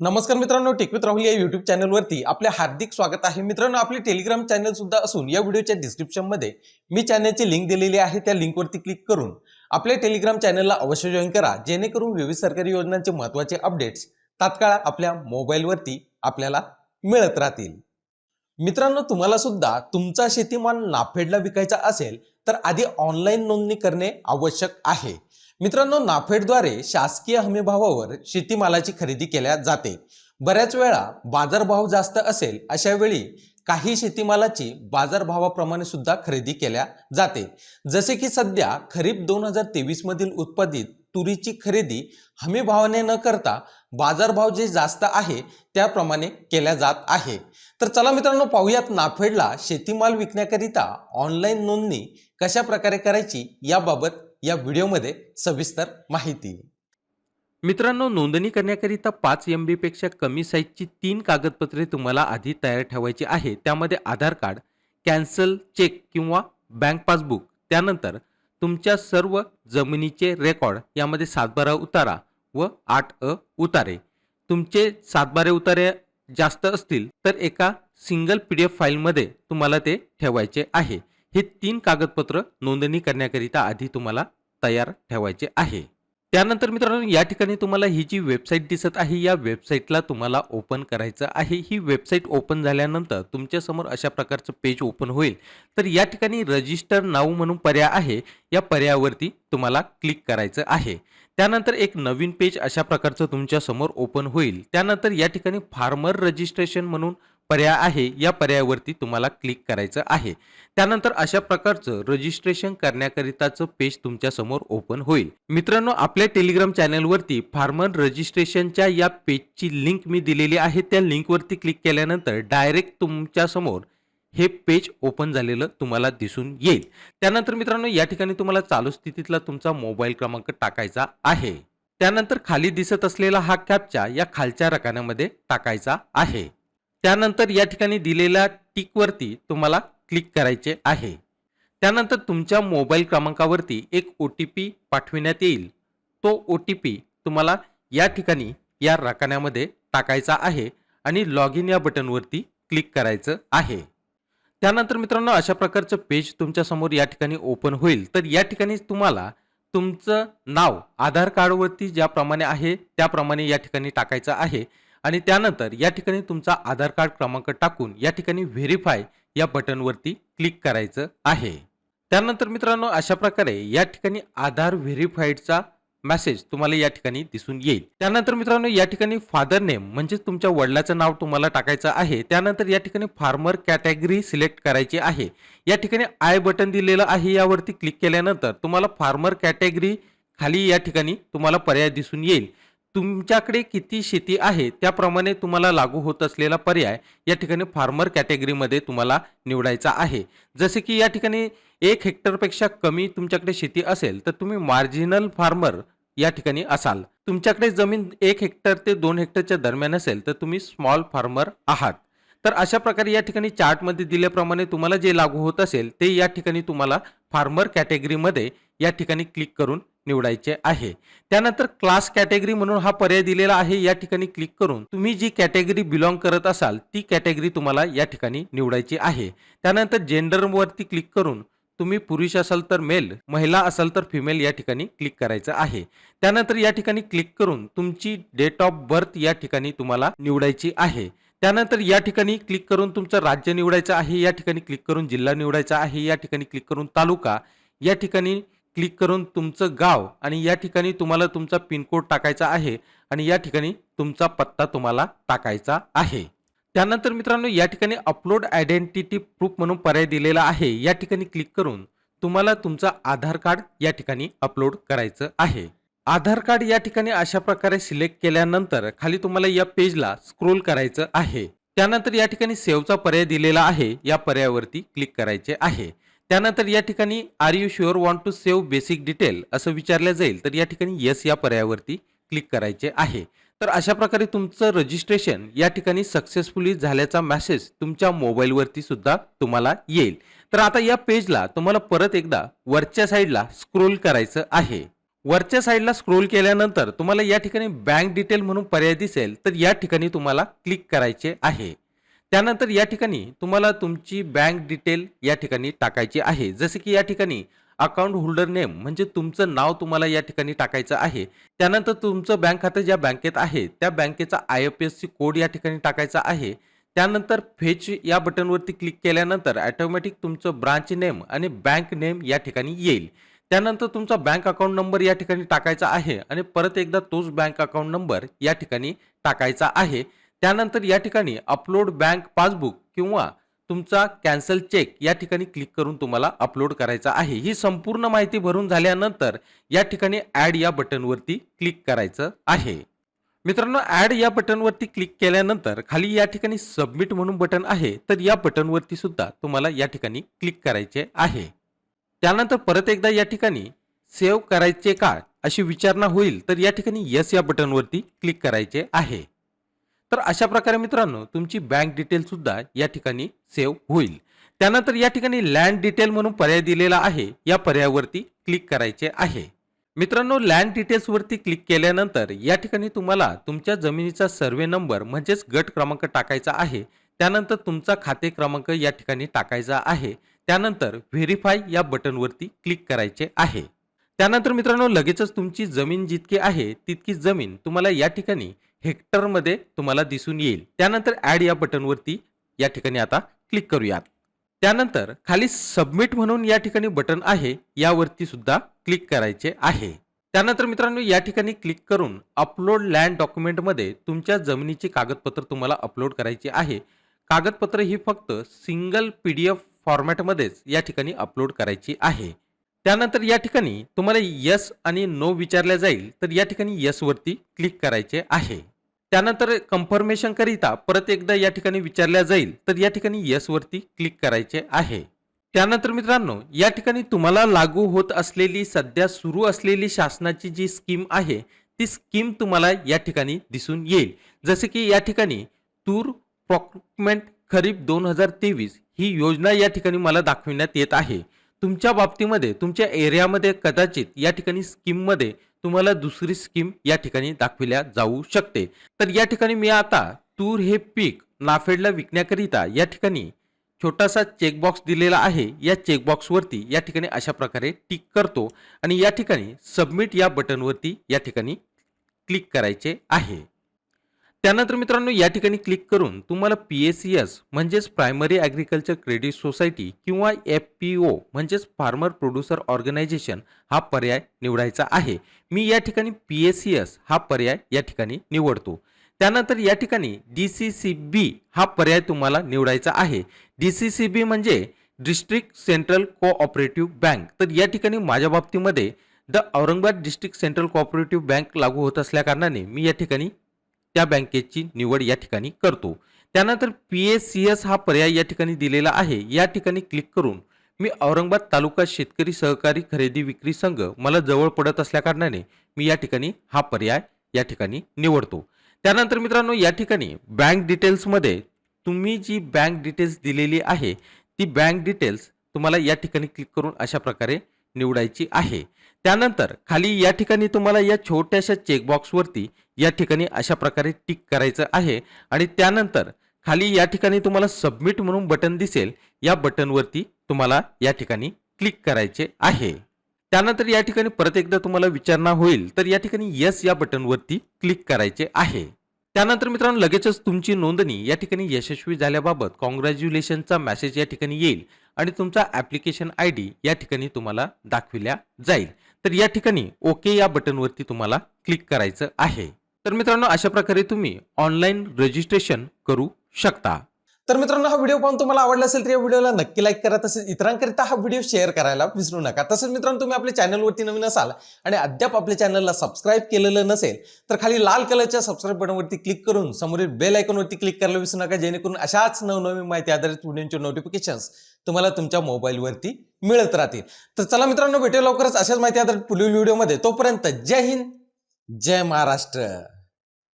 नमस्कार मित्रांनो टिकवित राहुल या युट्यूब चॅनलवरती आपले हार्दिक स्वागत आहे. मित्रांनो आपले टेलिग्राम चॅनल सुद्धा असून या व्हिडिओच्या डिस्क्रिप्शनमध्ये मी चॅनलची लिंक दिलेली आहे. त्या लिंकवरती क्लिक करून आपल्या टेलिग्राम चॅनलला अवश्य जॉईन करा. जेणेकरून विविध सरकारी योजनांचे महत्त्वाचे अपडेट्स तात्काळ आपल्या मोबाईलवरती आपल्याला मिळत राहतील. मित्रांनो तुम्हाला सुद्धा तुमचा शेतीमाल नाफेडला विकायचा असेल तर आधी ऑनलाईन नोंदणी करणे आवश्यक आहे. मित्रांनो नाफेडद्वारे शासकीय हमीभावावर शेतीमालाची खरेदी केल्या जाते. बऱ्याच वेळा बाजारभाव जास्त असेल अशा वेळी काही शेतीमालाची बाजारभावाप्रमाणे सुद्धा खरेदी केल्या जाते. जसे की सध्या खरीप दोन हजार तेवीस मधील उत्पादित तुरीची खरेदी हमी भावाने न करता बाजारभाव जे जास्त आहे त्याप्रमाणे केल्या जात आहे. तर चला मित्रांनो पाहूयात नाफेडला शेतीमाल विकण्याकरिता ऑनलाईन नोंदणी कशा प्रकारे करायची याबाबत या व्हिडिओमध्ये सविस्तर माहिती. मित्रांनो नोंदणी करण्याकरिता पाच एम बीपेक्षा कमी साईजची तीन कागदपत्रे तुम्हाला आधी तयार ठेवायची आहे. त्यामध्ये आधार कार्ड कॅन्सल चेक किंवा बँक पासबुक त्यानंतर तुमच्या सर्व जमिनीचे रेकॉर्ड यामध्ये सातबारा उतारा व आठ अ उतारे. तुमचे सातबारे उतारे जास्त असतील तर एका सिंगल पी डी एफ फाईलमध्ये तुम्हाला ते ठेवायचे आहे. हे तीन कागदपत्र नोंदणी करण्याकरिता आधी तुम्हाला तयार ठेवायचे आहे. त्यानंतर मित्रांनो या ठिकाणी तुम्हाला ही जी वेबसाईट दिसत आहे या वेबसाईटला तुम्हाला ओपन करायचं आहे. ही वेबसाईट ओपन झाल्यानंतर तुमच्यासमोर अशा प्रकारचं पेज ओपन होईल. तर या ठिकाणी रजिस्टर नाव म्हणून पर्याय आहे. या पर्यायावरती तुम्हाला क्लिक करायचं आहे. त्यानंतर एक नवीन पेज अशा प्रकारचं तुमच्यासमोर ओपन होईल. त्यानंतर या ठिकाणी फार्मर रजिस्ट्रेशन म्हणून पर्याय आहे या पर्यायावरती तुम्हाला क्लिक करायचं आहे. त्यानंतर अशा प्रकारचं रजिस्ट्रेशन करण्याकरिताचं पेज तुमच्यासमोर ओपन होईल. मित्रांनो आपल्या टेलिग्राम चॅनलवरती फार्मर रजिस्ट्रेशनच्या या पेजची लिंक मी दिलेली आहे. त्या लिंकवरती क्लिक केल्यानंतर डायरेक्ट तुमच्यासमोर हे पेज ओपन झालेलं तुम्हाला दिसून येईल. त्यानंतर मित्रांनो या ठिकाणी तुम्हाला चालू स्थितीतला तुमचा मोबाईल क्रमांक टाकायचा आहे. त्यानंतर खाली दिसत असलेला हा कॅपचा या खालच्या रकान्यामध्ये टाकायचा आहे. त्यानंतर या ठिकाणी दिलेल्या टिकवरती तुम्हाला क्लिक करायचे आहे. त्यानंतर तुमच्या मोबाईल क्रमांकावरती एक ओ टी पी पाठविण्यात येईल. तो ओ टी पी तुम्हाला या ठिकाणी या रकान्यामध्ये टाकायचा आहे आणि लॉग इन या बटनवरती क्लिक करायचं आहे. त्यानंतर मित्रांनो अशा प्रकारचं पेज तुमच्यासमोर या ठिकाणी ओपन होईल. तर या ठिकाणी तुम्हाला तुमचं नाव आधार कार्डवरती ज्याप्रमाणे आहे त्याप्रमाणे या ठिकाणी टाकायचं आहे. आणि त्यानंतर या ठिकाणी तुमचा आधार कार्ड क्रमांक टाकून या ठिकाणी व्हेरीफाय या बटनवरती क्लिक करायचं आहे. त्यानंतर मित्रांनो अशा प्रकारे या ठिकाणी आधार व्हेरीफाईडचा मेसेज तुम्हाला या ठिकाणी दिसून येईल. त्यानंतर मित्रांनो या ठिकाणी फादर नेम म्हणजे तुमच्या वडिलाचं नाव तुम्हाला टाकायचं आहे. त्यानंतर या ठिकाणी फार्मर कॅटेगरी सिलेक्ट करायची आहे. या ठिकाणी आय बटन दिलेलं आहे यावरती क्लिक केल्यानंतर तुम्हाला फार्मर कॅटेगरी खाली या ठिकाणी तुम्हाला पर्याय दिसून येईल. तुमच्याकडे किती शेती आहे त्याप्रमाणे तुम्हाला लागू होत असलेला पर्याय या ठिकाणी फार्मर कॅटेगरीमध्ये तुम्हाला निवडायचा आहे. जसे की या ठिकाणी एक हेक्टरपेक्षा कमी तुमच्याकडे शेती असेल तर तुम्ही मार्जिनल फार्मर या ठिकाणी असाल. तुमच्याकडे जमीन एक हेक्टर ते दोन हेक्टरच्या दरम्यान असेल तर तुम्ही स्मॉल फार्मर आहात. तर अशा प्रकारे या ठिकाणी चार्टमध्ये दिल्याप्रमाणे तुम्हाला जे लागू होत असेल ते या ठिकाणी तुम्हाला फार्मर कॅटेगरीमध्ये या ठिकाणी क्लिक करून निवडायचे आहे. त्यानंतर क्लास कॅटेगरी म्हणून हा पर्याय दिलेला आहे. या ठिकाणी क्लिक करून तुम्ही जी कॅटेगरी बिलॉंग करत असाल ती कॅटेगरी तुम्हाला या ठिकाणी निवडायची आहे. त्यानंतर जेंडरवरती क्लिक करून तुम्ही पुरुष असाल तर मेल महिला असाल तर फिमेल या ठिकाणी क्लिक करायचं आहे. त्यानंतर या ठिकाणी क्लिक करून तुमची डेट ऑफ बर्थ या ठिकाणी तुम्हाला निवडायची आहे. त्यानंतर या ठिकाणी क्लिक करून तुमचं राज्य निवडायचं आहे. या ठिकाणी क्लिक करून जिल्हा निवडायचा आहे. या ठिकाणी क्लिक करून तालुका या ठिकाणी क्लिक करून तुमचं गाव आणि या ठिकाणी तुम्हाला तुमचा पिनकोड टाकायचा आहे आणि या ठिकाणी तुमचा पत्ता तुम्हाला टाकायचा आहे. त्यानंतर मित्रांनो या ठिकाणी अपलोड आयडेंटिटी प्रूफ म्हणून पर्याय दिलेला आहे. या ठिकाणी क्लिक करून तुम्हाला तुमचा आधार कार्ड या ठिकाणी अपलोड करायचं आहे. आधार कार्ड या ठिकाणी अशा प्रकारे सिलेक्ट केल्यानंतर खाली तुम्हाला या पेजला स्क्रोल करायचं आहे. त्यानंतर या ठिकाणी सेव्हचा पर्याय दिलेला आहे. या पर्यायावरती क्लिक करायचे आहे. त्यानंतर या ठिकाणी are you sure want to save basic detail असं विचारलं जाईल. तर या ठिकाणी येस या पर्यायावरती क्लिक करायचे आहे. तर अशा प्रकारे तुमचं रजिस्ट्रेशन या ठिकाणी सक्सेसफुली झाल्याचा मेसेज तुमच्या मोबाईलवरती सुद्धा तुम्हाला येईल. तर आता या पेजला तुम्हाला परत एकदा वरच्या साईडला स्क्रोल करायचं आहे. वरच्या साईडला स्क्रोल केल्यानंतर तुम्हाला या ठिकाणी बँक डिटेल म्हणून पर्याय दिसेल. तर या ठिकाणी तुम्हाला क्लिक करायचे आहे. त्यानंतर या ठिकाणी तुम्हाला तुमची बँक डिटेल या ठिकाणी टाकायची आहे. जसे की या ठिकाणी अकाउंट होल्डर नेम म्हणजे तुमचं नाव तुम्हाला या ठिकाणी टाकायचं आहे. त्यानंतर तुमचं बँक खातं ज्या बँकेत आहे त्या बँकेचा I F S C code या ठिकाणी टाकायचा आहे. त्यानंतर फेच या बटनवरती क्लिक केल्यानंतर ॲटोमॅटिक तुमचं ब्रांच नेम आणि बँक नेम या ठिकाणी येईल. त्यानंतर तुमचा बँक अकाउंट नंबर या ठिकाणी टाकायचा आहे आणि परत एकदा तोच बँक अकाउंट नंबर या ठिकाणी टाकायचा आहे. त्यानंतर या ठिकाणी अपलोड बँक पासबुक किंवा तुमचा कॅन्सल चेक या ठिकाणी क्लिक करून तुम्हाला अपलोड करायचा आहे. ही संपूर्ण माहिती भरून झाल्यानंतर या ठिकाणी ॲड या बटनवरती क्लिक करायचं आहे. मित्रांनो ॲड या बटनवरती क्लिक केल्यानंतर खाली या ठिकाणी सबमिट म्हणून बटन आहे तर या बटनवरती सुद्धा तुम्हाला या ठिकाणी क्लिक करायचे आहे. त्यानंतर परत एकदा या ठिकाणी सेव्ह करायचे का अशी विचारणा होईल तर या ठिकाणी यस या बटनवरती क्लिक करायचे आहे. तर अशा प्रकारे मित्रांनो तुमची बँक डिटेल सुद्धा या ठिकाणी सेव्ह होईल. त्यानंतर या ठिकाणी लँड डिटेल म्हणून पर्याय दिलेला आहे. या पर्यायावरती क्लिक करायचे आहे. मित्रांनो लँड डिटेल्सवरती क्लिक केल्यानंतर या ठिकाणी तुम्हाला तुमच्या जमिनीचा सर्वे नंबर म्हणजेच गट क्रमांक टाकायचा आहे. त्यानंतर तुमचा खाते क्रमांक या ठिकाणी टाकायचा आहे. त्यानंतर व्हेरीफाय या बटनवरती क्लिक करायचे आहे. त्यानंतर मित्रांनो लगेचच तुमची जमीन जितकी आहे तितकी जमीन तुम्हाला या ठिकाणी हेक्टरमध्ये तुम्हाला दिसून येईल. त्यानंतर ॲड या बटनवरती या ठिकाणी आता क्लिक करूयात. त्यानंतर खाली सबमिट म्हणून या ठिकाणी बटन आहे यावरती सुद्धा क्लिक करायचे आहे. त्यानंतर मित्रांनो या ठिकाणी क्लिक करून अपलोड लँड डॉक्युमेंटमध्ये तुमच्या जमिनीची कागदपत्र तुम्हाला अपलोड करायची आहे. कागदपत्र ही फक्त सिंगल पी डी एफ फॉर्मॅटमध्येच या ठिकाणी अपलोड करायची आहे. त्यानंतर या ठिकाणी तुम्हाला यस आणि नो विचारल्या जाईल तर या ठिकाणी यसवरती क्लिक करायचे आहे. त्यानंतर कन्फर्मेशन करिता परत एकदा या ठिकाणी विचारल्या जाईल. तर या ठिकाणी यस वरती क्लिक करायचे आहे. त्यानंतर मित्रांनो या ठिकाणी तुम्हाला लागू होत असलेली सध्या सुरू असलेली शासनाची जी स्कीम आहे ती स्कीम तुम्हाला या ठिकाणी दिसून येईल. जसे की या ठिकाणी तूर प्रॉक्युमेंट खरीप दोन हजार तेवीस ही योजना या ठिकाणी मला दाखविण्यात येत आहे. तुमच्या बाबतीमध्ये तुमच्या एरियामध्ये कदाचित या ठिकाणी स्कीममध्ये तुम्हाला दुसरी स्कीम या ठिकाणी दाखविल्या जाऊ शकते. तर या ठिकाणी मी आता तूर हे पीक नाफेडला विकण्याकरिता या ठिकाणी छोटासा चेकबॉक्स दिलेला आहे. या चेकबॉक्सवरती या ठिकाणी अशा प्रकारे टिक करतो आणि या ठिकाणी सबमिट या बटनवरती या ठिकाणी क्लिक करायचे आहे. त्यानंतर मित्रांनो या ठिकाणी क्लिक करून तुम्हाला पी एस सी एस म्हणजेच प्रायमरी ॲग्रिकल्चर क्रेडिट सोसायटी किंवा एफ पी ओ म्हणजेच फार्मर प्रोड्युसर ऑर्गनायझेशन हा पर्याय निवडायचा आहे. मी या ठिकाणी पी एस सी एस हा पर्याय या ठिकाणी निवडतो. त्यानंतर या ठिकाणी डी सी सी बी हा पर्याय तुम्हाला निवडायचा आहे. डी सी सी बी म्हणजे डिस्ट्रिक्ट सेंट्रल कोऑपरेटिव्ह बँक तर या ठिकाणी माझ्या बाबतीमध्ये the Aurangabad district central cooperative bank लागू होत असल्याकारणाने मी या ठिकाणी त्या बँकेची निवड या ठिकाणी करतो. त्यानंतर पी एस सी एस हा पर्याय या ठिकाणी दिलेला आहे. या ठिकाणी क्लिक करून मी औरंगाबाद तालुका शेतकरी सहकारी खरेदी विक्री संघ मला जवळ पडत असल्याकारणाने मी या ठिकाणी हा पर्याय या ठिकाणी निवडतो. त्यानंतर मित्रांनो या ठिकाणी बँक डिटेल्समध्ये तुम्ही जी बँक डिटेल्स दिलेली आहे ती बँक डिटेल्स तुम्हाला या ठिकाणी क्लिक करून अशा प्रकारे निवडायची आहे. त्यानंतर खाली या ठिकाणी तुम्हाला या छोट्याशा चेकबॉक्सवरती या ठिकाणी अशा प्रकारे टिक करायचं आहे. आणि त्यानंतर खाली या ठिकाणी तुम्हाला सबमिट म्हणून बटन दिसेल. या बटनवरती तुम्हाला या ठिकाणी क्लिक करायचे आहे. त्यानंतर या ठिकाणी परत एकदा तुम्हाला विचारणा होईल तर या ठिकाणी यस या बटनवरती क्लिक करायचे आहे. त्यानंतर मित्रांनो लगेचच तुमची नोंदणी या ठिकाणी यशस्वी झाल्याबाबत कॉंग्रॅच्युलेशनचा मेसेज या ठिकाणी येईल आणि तुमचा ॲप्लिकेशन आय डी या ठिकाणी तुम्हाला दाखविल्या जाईल. तर या ठिकाणी ओके या बटनवरती तुम्हाला क्लिक करायचं आहे. तर मित्रांनो अशा प्रकारे तुम्ही ऑनलाईन रजिस्ट्रेशन करू शकता. तर मित्रांनो हा व्हिडिओ पाहून तुम्हाला आवडला असेल तर या व्हिडिओला नक्की लाईक करा. तसेच इतरांकरिता हा व्हिडिओ शेअर करायला विसरू नका. तसेच मित्रांनो तुम्ही आपल्या चॅनलवरती नवीन असाल आणि अद्याप आपल्या चॅनलला सबस्क्राईब केलेलं नसेल तर खाली लाल कलरच्या सबस्क्राईब बटनवरती क्लिक करून समोरील बेल आयकॉनवरती क्लिक करायला विसरू नका. जेणेकरून अशाच नवनवीन माहिती आधारित व्हिडिओचे नोटिफिकेशन्स तुम्हाला तुमच्या मोबाईलवरती मिळत राहतील. तर चला मित्रांनो भेटूया लवकरच अशाच माहिती आधारित पुढील व्हिडिओमध्ये तोपर्यंत जय हिंद जय महाराष्ट्र.